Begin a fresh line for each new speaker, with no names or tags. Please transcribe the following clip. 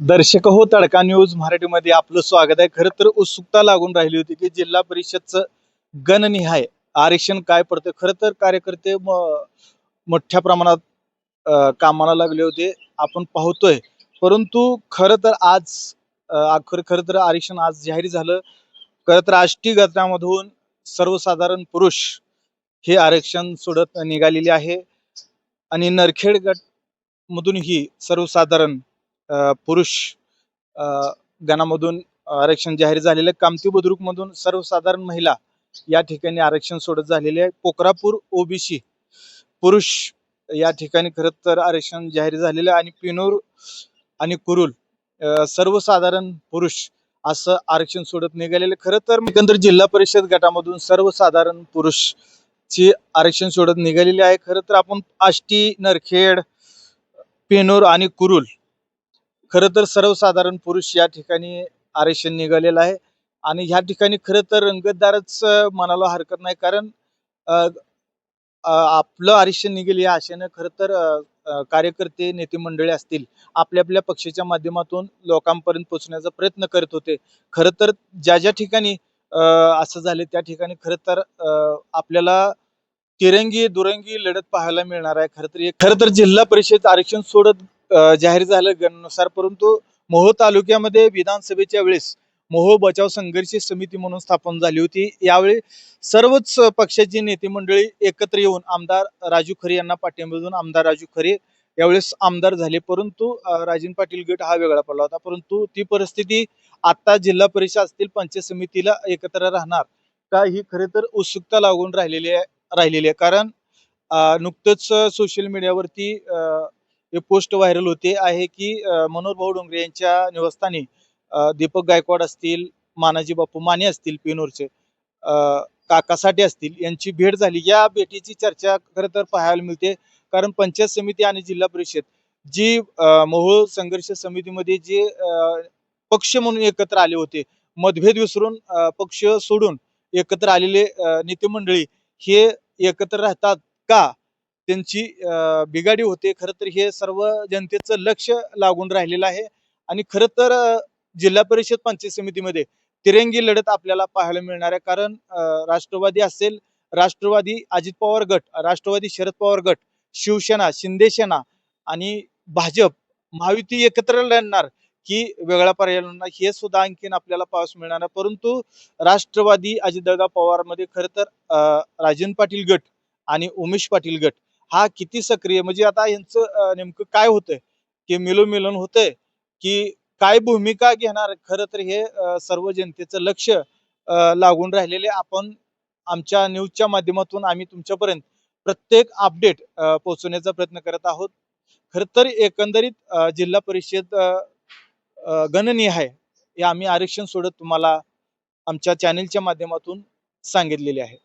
दर्शक हो तडका न्यूज मराठीमध्ये आपलं स्वागत आहे. खरं तर उत्सुकता लागून राहिली होती की जिल्हा परिषदचं गणनिहाय आरक्षण काय पडतं खरं तर कार्यकर्ते मोठ्या प्रमाणात कामाला लागले होते. आपण पाहतोय. परंतु खरं तर आज खर खरं खरं तर आरक्षण आज जाहीर झालं. खरं तर आष्टी गटामधून सर्वसाधारण पुरुष हे आरक्षण सोडत निघालेले आहे. आणि नरखेड गट मधूनही सर्वसाधारण पुरुष गणामधून आरक्षण जाहीर झालेलं कामती बुद्रुकमधून सर्वसाधारण महिला या ठिकाणी आरक्षण सोडत झालेले आहे. पोखरापूर ओबीसी पुरुष या ठिकाणी खरं तर आरक्षण जाहीर झालेलं आहे. आणि पिनूर आणि कुरुल सर्वसाधारण पुरुष असं आरक्षण सोडत निघालेलं खरं तर एकंदर जिल्हा परिषद गटामधून सर्वसाधारण पुरुष ची आरक्षण सोडत निघालेले आहे. खरं तर आपण आष्टी नरखेड पेनूर आणि कुरुल खरं तर सर्वसाधारण पुरुष या ठिकाणी आरक्षण निघालेलं आहे. आणि ह्या ठिकाणी खरं तर रंगतदारच मनाला म्हणायला हरकत नाही. कारण आपलं आरक्षण निघेल या आशेनं खरं तर कार्यकर्ते नेते मंडळी असतील आपल्या आपल्या पक्षाच्या माध्यमातून लोकांपर्यंत पोहोचण्याचा प्रयत्न करत होते. खरं तर ज्या ज्या ठिकाणी अं, असं झाले त्या ठिकाणी खरं तर अं, आपल्याला तिरंगी दुरंगी लढत पाहायला मिळणार आहे. खरं तर खरं तर जिल्हा परिषद आरक्षण सोडत जाहीर झालं गणनुसार परंतु मोहोळ तालुक्यामध्ये विधानसभेच्या वेळेस मोहोळ बचाव संघर्ष समिती म्हणून स्थापन झाली होती. यावेळी सर्वच पक्षाची नेते मंडळी एकत्र येऊन आमदार राजू खरे यांना पाठिंबा देऊन आमदार राजू खरे यावेळेस आमदार झाले. परंतु राजीन राजन पाटील गट हा वेगळा पडला होता. परंतु ती परिस्थिती आता जिल्हा परिषद असतील पंचायत समितीला एकत्र राहणार का ही खरे तर उत्सुकता लागून राहिलेली आहे राहिलेली आहे. कारण नुकतंच सोशल मीडियावरती हे एक पोस्ट व्हायरल होते आहे की मनोहर भाऊ डोंगरे यांच्या निवासस्थानी दीपक गायकवाड असतील मानाजी बापू माने असतील पेनोरचे अं, काकासाठे असतील यांची भेट झाली. या भेटीची चर्चा खरं तर पाहायला मिळते. कारण पंचायत समिती आणि जिल्हा परिषद जी मोहोळ संघर्ष समितीमध्ये जे अं, पक्ष म्हणून एकत्र आले होते मतभेद विसरून पक्ष सोडून एकत्र आलेले नेते मंडळी हे एकत्र राहतात का? त्यांची बिघाडी होते. खरं तर हे सर्व जनतेचं लक्ष लागून राहिलेलं आहे. आणि खरं तर जिल्हा परिषद पंचायत समितीमध्ये तिरंगी लढत आपल्याला पाहायला मिळणार आहे. कारण राष्ट्रवादी असेल राष्ट्रवादी अजित पवार गट राष्ट्रवादी शरद पवार गट शिवसेना शिंदेसेना आणि भाजप महायुती एकत्र लढणार की वेगळा पर्याय हे सुद्धा आणखीन आपल्याला पाहावयास मिळणार आहे. परंतु राष्ट्रवादी अजितदादा पवारमध्ये खरं तर अं, राजन पाटील गट आणि उमेश पाटील गट हा किती सक्रिय? म्हणजे आता यांचं नेमकं काय होतंय? की मिलोमिलन होतंय की काय भूमिका घेणार? खरं तर हे सर्व जनतेचं लक्ष लागून राहिलेले आपण आमच्या न्यूजच्या माध्यमातून आम्ही तुमच्यापर्यंत प्रत्येक अपडेट पोहोचवण्याचा प्रयत्न करत आहोत. खर तर एकंदरीत जिल्हा परिषद गणनीय आहे हे आम्ही आरक्षण सोडत तुम्हाला आमच्या चॅनेलच्या माध्यमातून सांगितलेले आहे.